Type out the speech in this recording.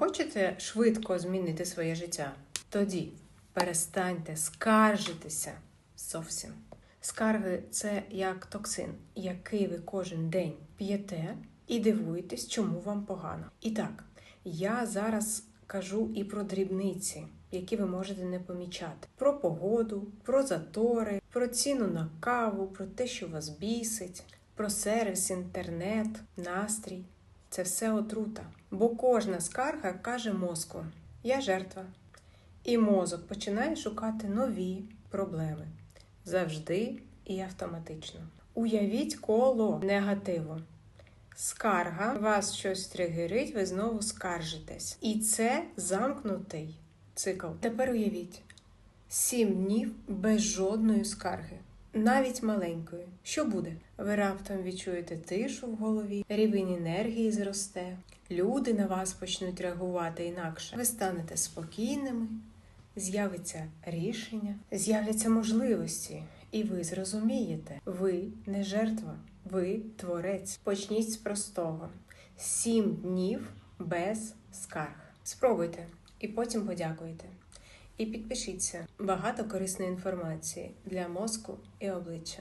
хочете швидко змінити своє життя? Тоді перестаньте скаржитися зовсім. Скарги це як токсин, який ви кожен день п'єте і дивуєтесь, чому вам погано. І так, я зараз кажу і про дрібниці, які ви можете не помічати: про погоду, про затори, про ціну на каву, про те, що вас бісить, про сервіс, інтернет, настрій. Це все отрута. Бо кожна скарга каже мозку: Я жертва. І мозок починає шукати нові проблеми завжди і автоматично. Уявіть коло негативу. Скарга, вас щось тригерить, ви знову скаржитесь. І це замкнутий цикл. Тепер уявіть: сім днів без жодної скарги, навіть маленької. Що буде? Ви раптом відчуєте тишу в голові, рівень енергії зросте, люди на вас почнуть реагувати інакше. Ви станете спокійними, з'явиться рішення, з'являться можливості, і ви зрозумієте, ви не жертва, ви творець. Почніть з простого: сім днів без скарг. Спробуйте і потім подякуйте. І підпишіться багато корисної інформації для мозку і обличчя.